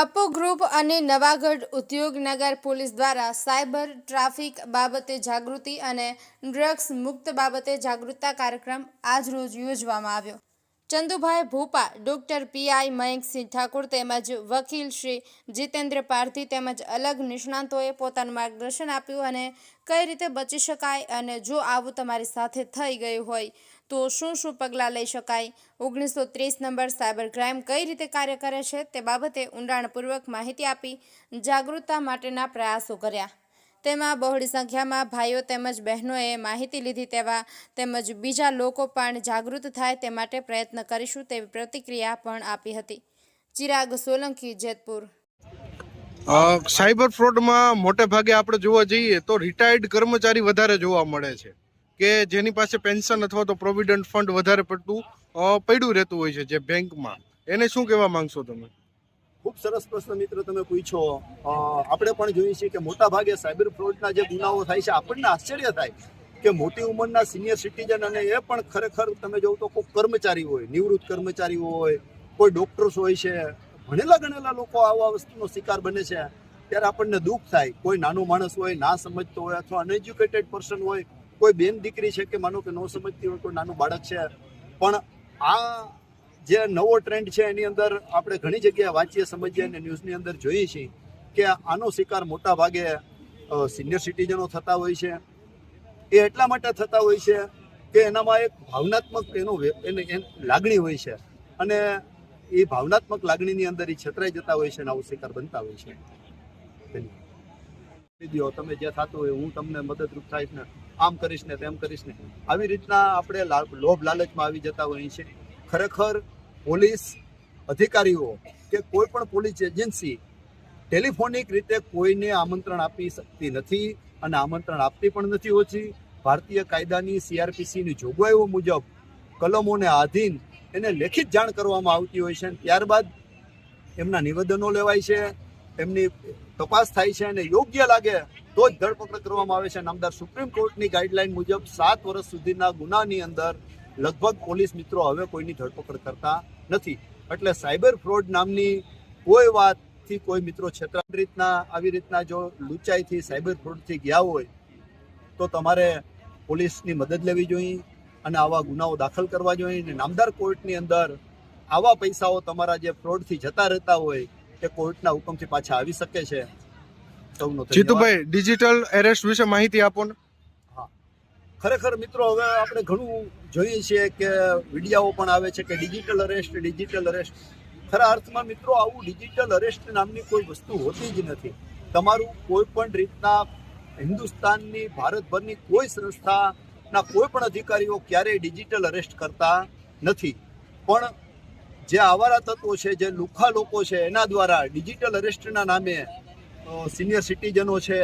અપો group અને Navagadh Udyognagar police દ્વારા cyber traffic બાબતે જાગૃતિ અને ડ્રગ્સ મુક્ત બાબતે જાગૃતતા કાર્યક્રમ આજરોજ યોજવામાં આવ્યો. ચંદુભાઈ ભૂપા, ડોક્ટર પીઆઈ મયંકસિંહ ઠાકુર તેમજ વકીલ શ્રી જીતેન્દ્ર પારધી તેમજ અલગ નિષ્ણાંતોએ પોતાનું માર્ગદર્શન આપ્યું અને કઈ રીતે બચી શકાય અને જો આવું તમારી સાથે થઈ ગયું હોય, તો શું શું પગલાં લઈ શકાય? ઓગણીસો ત્રીસ નંબર સાયબર ક્રાઇમ કઈ રીતે કાર્ય કરે છે તે બાબતે ઊંડાણપૂર્વક માહિતી આપી જાગૃતતા માટેના પ્રયાસો કર્યા. તેમાં બહોળી સંખ્યામાં ભાઈઓ તેમજ બહેનોએ માહિતી લીધી તેવા તેમજ બીજા લોકો પણ જાગૃત થાય તે માટે પ્રયત્ન કરીશું તેવી પ્રતિક્રિયા પણ આપી હતી. ચિરાગ સોલંકી, જેતપુર. સાયબર ફ્રોડમાં મોટે ભાગે આપણે જોવા જઈએ તો રિટાયર્ડ કર્મચારી વધારે જોવા મળે છે કે જેની પાસે પેન્શન અથવા તો પ્રોવિડન્ટ ફંડ વધારે પડતું પડ્યું રહેતું હોય છે જે બેંકમાં. એને શું કહેવા માંગશો તમે? ખૂબ સરસ પ્રશ્ન મિત્ર તમે પૂછો. આપણે પણ જોઈએ છીએ કે મોટા ભાગે સાયબર ફ્રોડના જે ગુનાઓ થાય છે, આપણને આશ્ચર્ય થાય કે મોટી ઉંમરના સિનિયર સિટીઝન અને એ પણ ખરેખર તમે જોવો તો કોઈ કર્મચારી હોય, નિવૃત્ત કર્મચારી હોય, કોઈ ડોક્ટર્સ હોય છે, ભણેલા ગણેલા લોકો આવા વસ્તુનો શિકાર બને છે, ત્યારે આપણને દુઃખ થાય. કોઈ નાનો માણસ હોય, ના સમજતો હોય અથવા અનએજ્યુકેટેડ પર્સન હોય, કોઈ બેન દીકરી છે કે માનો કે ન સમજતી હોય, કોઈ નાનું બાળક છે. પણ આ જે નવો ટ્રેન્ડ છે એની અંદર આપણે ઘણી જગ્યાએ વાંચીએ, સમજીએ અને ન્યૂઝની અંદર જોઈએ છીએ કે આનો શિકાર મોટા ભાગે સિનિયર સિટીઝનો થતા હોય છે. એ એટલા માટે થતા હોય છે કે એનામાં એક ભાવનાત્મક એનો એને લાગણી હોય છે. અને એ ભાવનાત્મક લાગણીની અંદર એ છતરાઈ જતા હોય છે અને આવો શિકાર બનતા હોય છે. ધન્યવાદ. તમે જે થતું હોય, હું તમને મદદરૂપ થઈશ ને, આમ કરીશ ને તેમ કરીશ ને. આવી રીતના આપણે લોભ લાલચમાં આવી જતા હોઈએ છીએ. ખરેખર પોલીસ અધિકારીઓ કે કોઈ પણ પોલીસ એજન્સી ટેલિફોનિક રીતે કોઈને આમંત્રણ આપી શકતી નથી અને આમંત્રણ આપતી પણ નથી હોતી. ભારતીય કાયદાની સીઆરપીસીની જોગવાઈઓ મુજબ કલમોને આધીન એને લેખિત જાણ કરવામાં આવતી હોય છે અને ત્યારબાદ એમના નિવેદનો લેવાય છે, એમની તપાસ થાય છે અને યોગ્ય લાગે તો જ ધરપકડ કરવામાં આવે છે. નામદાર સુપ્રીમ કોર્ટની ગાઈડલાઈન મુજબ સાત વર્ષ સુધીના ગુનાની અંદર લગભગ પોલીસ મિત્રો હવે કોઈની ધરપકડ કરતા નથી. એટલે સાયબર ફ્રોડ નામની કોઈ વાતથી કોઈ મિત્રો છેતરા રીતના, આવી રીતના જો લૂંચાઈથી, સાયબર ફ્રોડથી ગયા હોય, તો તમારે પોલીસની મદદ લેવી જોઈએ અને આવા ગુનાઓ દાખલ કરવા જોઈએ. અને નામદાર કોર્ટની અંદર આવા પૈસાઓ તમારા જે ફ્રોડથી જતા રહેતા હોય, એ કોર્ટના હુકમથી પાછા આવી શકે છે. સૌનો. જીતુભાઈ ડિજિટલ એરેસ્ટ વિશે માહિતી આપો ને. ખરેખર મિત્રો, હવે આપણે ઘણું જોઈએ છીએ કે વિડીયાઓ પણ આવે છે કે ડિજિટલ અરેસ્ટ ડિજિટલ અરેસ્ટ. ખરા અર્થમાં મિત્રો, આવું ડિજિટલ અરેસ્ટ નામની કોઈ વસ્તુ હોતી જ નથી. તમારું કોઈ પણ રીતના હિન્દુસ્તાનની, ભારતભરની કોઈ સંસ્થાના કોઈ પણ અધિકારીઓ ક્યારેય ડિજિટલ અરેસ્ટ કરતા નથી. પણ જે આવારા તત્વો છે, જે લુખા લોકો છે, એના દ્વારા ડિજિટલ અરેસ્ટના નામે સિનિયર સિટીઝનો છે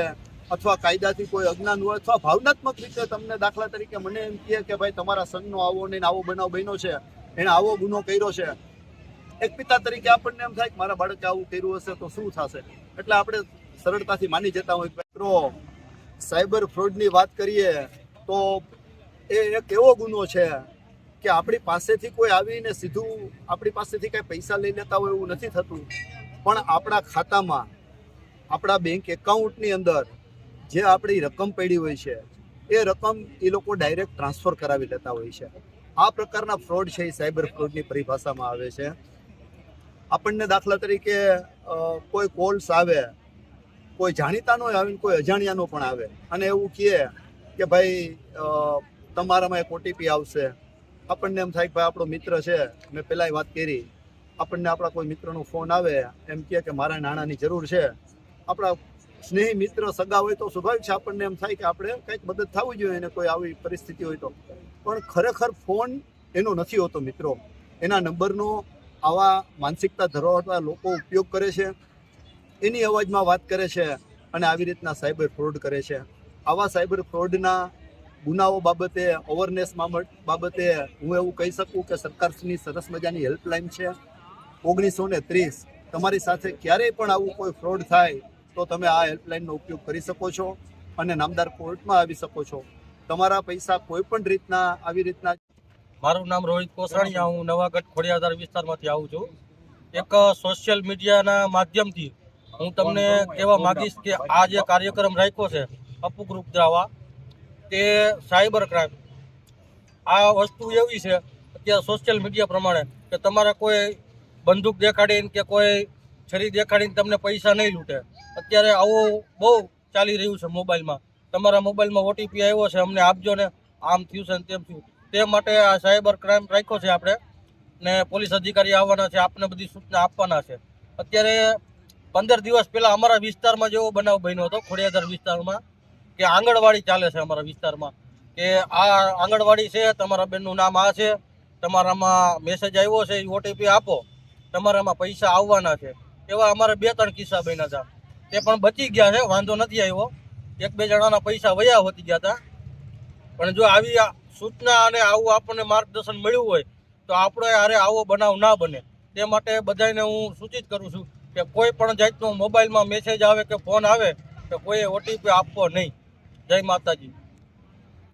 અથવા કાયદાથી કોઈ અજ્ઞાન હોય અથવા ભાવનાત્મક રીતે તમને દાખલા તરીકે મને એમ કહે કે ભાઈ તમારા સનનો આવો ને આવો બનાવ બન્યો છે એણે આવો ગુનો કર્યો છે. એક પિતા તરીકે આપણને એમ થાય કે મારા બાળકે આવું કર્યું હશે તો શું થશે? એટલે આપણે સરળતાથી માની જતા હોય મિત્રો, સાયબર ફ્રોડની વાત કરીએ તો એ એક એવો ગુનો છે કે આપણી પાસેથી કોઈ આવીને સીધું આપણી પાસેથી કાંઈ પૈસા લઈ લેતા હોય એવું નથી થતું. પણ આપણા ખાતામાં, આપણા બેંક એકાઉન્ટની અંદર જે આપણી રકમ પડી હોય છે, એ રકમ એ લોકો ડાયરેક્ટ ટ્રાન્સફર કરાવી લેતા હોય છે. આ પ્રકારના ફ્રોડ છે એ સાયબર ફ્રોડની પરિભાષામાં આવે છે. આપણને દાખલા તરીકે કોઈ કોલ્સ આવે, કોઈ જાણીતાનો આવે કોઈ અજાણ્યાનો પણ આવે. અને એવું કહે કે ભાઈ તમારામાં એક ઓટીપી આવશે. આપણને એમ થાય કે ભાઈ, આપણો મિત્ર છે, મેં પહેલાંય વાત કરી. આપણને આપણા કોઈ મિત્રનો ફોન આવે, એમ કહે કે મારા નાણાંની જરૂર છે. આપણા સ્નેહી મિત્ર સગા હોય તો સ્વાભાવિક છે આપણને એમ થાય કે આપણે કંઈક મદદ થવી જોઈએ એને કોઈ આવી પરિસ્થિતિ હોય તો. પણ ખરેખર ફોન એનો નથી હોતો મિત્રો. એના નંબરનો આવા માનસિકતા ધરાવતા લોકો ઉપયોગ કરે છે. એની અવાજમાં વાત કરે છે અને આવી રીતના સાયબર ફ્રોડ કરે છે. આવા સાયબર ફ્રોડના ગુનાઓ બાબતે અવેરનેસ બાબતે હું એવું કહી શકું કે સરકારની સરસ મજાની હેલ્પલાઇન છે. ઓગણીસો ને ત્રીસ. તમારી સાથે ક્યારેય પણ આવું કોઈ ફ્રોડ થાય તો તમે આ હેલ્પલાઇનનો ઉપયોગ કરી શકો છો અને નામદાર કોર્ટમાં આવી શકો છો. તમારા પૈસા કોઈ પણ રીતના આવી રીતના મારું નામ રોહિત કોસરાણીયા હું નવાગઢ ખોડિયાધાર વિસ્તારમાંથી આવું છું. એક સોશિયલ મીડિયાના માધ્યમથી હું તમને કહેવા માગીશ કે આ જે કાર્યક્રમ રાખ્યો છે અપુ ગ્રુપ દ્વારા તે સાયબર ક્રાઇમ. આ વસ્તુ એવી છે, અત્યારે સોશિયલ મીડિયા પ્રમાણે, કે તમારે કોઈ બંદૂક દેખાડીને કે કોઈ છરી દેખાડીને તમને પૈસા નહીં લૂંટે. અત્યારે આવું બહુ ચાલી રહ્યું છે મોબાઈલમાં. તમારા મોબાઈલમાં ઓટીપી આવ્યો છે, અમને આપજો ને. આમ થયું છે ને તેમ થયું. તે માટે આ સાયબર ક્રાઇમ રાખ્યો છે આપણે. ને પોલીસ અધિકારી આવવાના છે, આપને બધી સૂચના આપવાના છે. અત્યારે પંદર દિવસ પહેલાં અમારા વિસ્તારમાં જેવો બનાવ બન્યો હતો ખોડિયાદર વિસ્તારમાં, કે આંગણવાડી ચાલે છે અમારા વિસ્તારમાં. કે આ આંગણવાડી છે, તમારા બેનનું નામ આ છે, તમારામાં મેસેજ આવ્યો છે, એ ઓટીપી આપો. તમારામાં પૈસા આવવાના છે. એવા અમારે બે ત્રણ કિસ્સા બન્યા હતા. તે પણ બચી ગયા છે, વાંધો નથી આવ્યો. એક બે જણાના પૈસા વયા હોતી ગયા હતા. પણ જો આવી સૂચના અને આવું આપણને માર્ગદર્શન મળ્યું હોય, તો આપણે હારે આવો બનાવ ના બને. તે માટે બધાને હું સૂચિત કરું છું કે કોઈ પણ જાતનો મોબાઈલમાં મેસેજ આવે કે ફોન આવે, તો કોઈએ ઓટીપી આપવો નહીં. જય માતાજી.